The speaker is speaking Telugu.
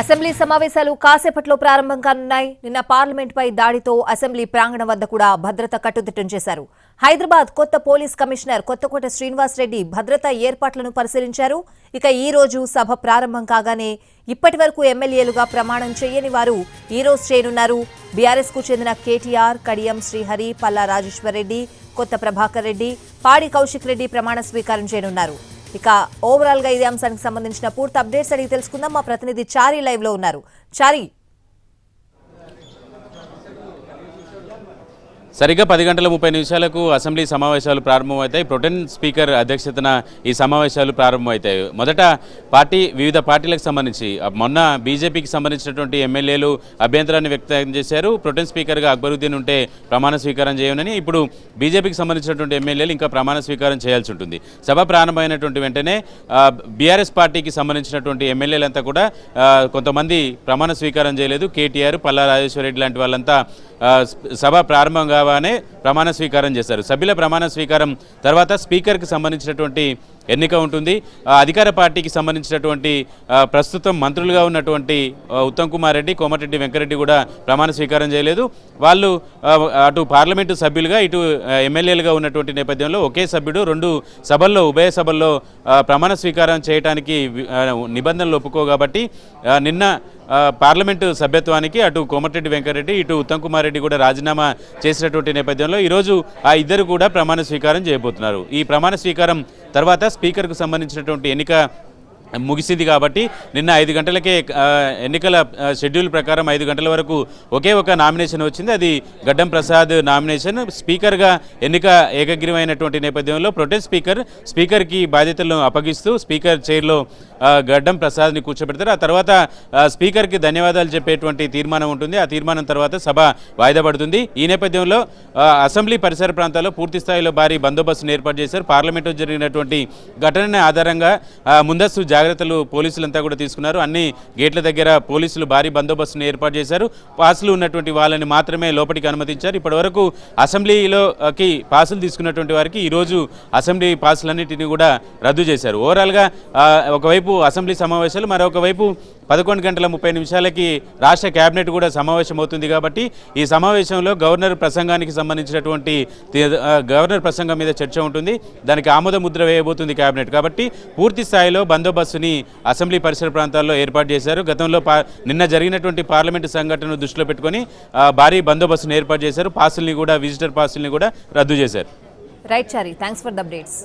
అసెంబ్లీ సమావేశాలు కాసేపట్లో ప్రారంభం కానున్నాయి. నిన్న పార్లమెంట్పై దాడితో అసెంబ్లీ ప్రాంగణం వద్ద కూడా భద్రత కట్టుదిట్టం చేశారు. హైదరాబాద్ కొత్త పోలీస్ కమిషనర్ కొత్తకోట శ్రీనివాస్ రెడ్డి భద్రతా ఏర్పాట్లను పరిశీలించారు. ఇక ఈ రోజు సభ ప్రారంభం కాగానే ఇప్పటి వరకు ఎమ్మెల్యేలుగా ప్రమాణం చేయని వారు ఈ రోజు చేయనున్నారు. బీఆర్ఎస్కు చెందిన కేటీఆర్ కడియం శ్రీహరి పల్లా రాజేశ్వర్ రెడ్డి కొత్త ప్రభాకర్ రెడ్డి పాడి కౌశిక్ రెడ్డి ప్రమాణ స్వీకారం చేయనున్నారు. ఇక ఓవరాల్గా ఇదే అంశానికి సంబంధించిన పూర్తి అప్డేట్స్ అడిగి తెలుసుకుందాం. మా ప్రతినిధి చారీ లైవ్లో ఉన్నారు. చారీ సరిగ్గా పది గంటల ముప్పై నిమిషాలకు అసెంబ్లీ సమావేశాలు ప్రారంభమవుతాయి ప్రొటెన్ స్పీకర్ అధ్యక్షతన ఈ సమావేశాలు ప్రారంభమవుతాయి మొదట పార్టీ వివిధ పార్టీలకు సంబంధించి మొన్న బీజేపీకి సంబంధించినటువంటి ఎమ్మెల్యేలు అభ్యంతరాన్ని వ్యక్తం చేశారు. ప్రొటెన్ స్పీకర్గా అక్బరుద్దీన్ ఉంటే ప్రమాణ స్వీకారం చేయనని ఇప్పుడు బీజేపీకి సంబంధించినటువంటి ఎమ్మెల్యేలు ఇంకా ప్రమాణ స్వీకారం చేయాల్సి ఉంటుంది. సభ ప్రారంభమైనటువంటి వెంటనే బీఆర్ఎస్ పార్టీకి సంబంధించినటువంటి ఎమ్మెల్యేలంతా కూడా కొంతమంది ప్రమాణ స్వీకారం చేయలేదు. కేటీఆర్ పల్లా రాజేశ్వర రెడ్డి లాంటి వాళ్ళంతా సభ ప్రారంభం కావానే ప్రమాణ స్వీకారం చేశారు. సభ్యుల ప్రమాణ స్వీకారం తర్వాత స్పీకర్కి సంబంధించినటువంటి ఎన్నిక ఉంటుంది. అధికార పార్టీకి సంబంధించినటువంటి ప్రస్తుతం మంత్రులుగా ఉన్నటువంటి ఉత్తమ్ కుమార్ రెడ్డి కోమటిరెడ్డి వెంకరెడ్డి కూడా ప్రమాణ స్వీకారం చేయలేదు. వాళ్ళు అటు పార్లమెంటు సభ్యులుగా ఇటు ఎమ్మెల్యేలుగా ఉన్నటువంటి నేపథ్యంలో ఒకే సభ్యుడు రెండు సభల్లో ఉభయ సభల్లో ప్రమాణ స్వీకారం చేయడానికి నిబంధనలు ఒప్పుకో కాబట్టి నిన్న పార్లమెంటు సభ్యత్వానికి అటు కోమటిరెడ్డి వెంకరెడ్డి ఇటు ఉత్తమ్ కుమార్ రెడ్డి కూడా రాజీనామా చేసినటువంటి నేపథ్యంలో ఈరోజు ఆ ఇద్దరు కూడా ప్రమాణ స్వీకారం చేయబోతున్నారు. ఈ ప్రమాణ స్వీకారం తర్వాత స్పీకర్కు సంబంధించినటువంటి ఎన్నిక ముగిసింది కాబట్టి నిన్న ఐదు గంటలకే ఎన్నికల షెడ్యూల్ ప్రకారం ఐదు గంటల వరకు ఒకే ఒక నామినేషన్ వచ్చింది. అది గడ్డం ప్రసాద్ నామినేషన్. స్పీకర్గా ఎన్నిక ఏకగ్రీవమైనటువంటి నేపథ్యంలో ప్రొటెస్ట్ స్పీకర్ స్పీకర్కి బాధ్యతలను అప్పగిస్తూ స్పీకర్ చైర్లో గడ్డం ప్రసాద్ని కూర్చోబెడతారు. ఆ తర్వాత స్పీకర్కి ధన్యవాదాలు చెప్పేటువంటి తీర్మానం ఉంటుంది. ఆ తీర్మానం తర్వాత సభ వాయిదా పడుతుంది. ఈ నేపథ్యంలో అసెంబ్లీ పరిసర ప్రాంతాల్లో పూర్తి స్థాయిలో భారీ బందోబస్తును ఏర్పాటు చేశారు. పార్లమెంటు జరిగినటువంటి ఘటనని ఆధారంగా ముందస్తు జాగ్రత్త జాగ్రత్తలు పోలీసులంతా కూడా తీసుకున్నారు. అన్ని గేట్ల దగ్గర పోలీసులు భారీ బందోబస్తును ఏర్పాటు చేశారు. పాసులు ఉన్నటువంటి వాళ్ళని మాత్రమే లోపలికి అనుమతించారు. ఇప్పటివరకు అసెంబ్లీలోకి పాసులు తీసుకున్నటువంటి వారికి ఈరోజు అసెంబ్లీ పాసులన్నింటినీ కూడా రద్దు చేశారు. ఓవరాల్గా ఒకవైపు అసెంబ్లీ సమావేశాలు మరొక వైపు పదకొండు గంటల ముప్పై నిమిషాలకి రాష్ట్ర కేబినెట్ కూడా సమావేశం అవుతుంది కాబట్టి ఈ సమావేశంలో గవర్నర్ ప్రసంగానికి సంబంధించినటువంటి గవర్నర్ ప్రసంగం మీద చర్చ ఉంటుంది. దానికి ఆమోద ముద్ర వేయబోతుంది కేబినెట్ కాబట్టి పూర్తి స్థాయిలో బందోబస్తు సదస్సుని అసెంబ్లీ పరిసర ప్రాంతాల్లో ఏర్పాటు చేశారు. గతంలో నిన్న జరిగినటువంటి పార్లమెంటు సంఘటనను దృష్టిలో పెట్టుకొని భారీ బందోబస్తును ఏర్పాటు చేశారు. పాసుల్ని కూడా విజిటర్ పాసుల్ని కూడా రద్దు చేశారు. Right thanks for the updates.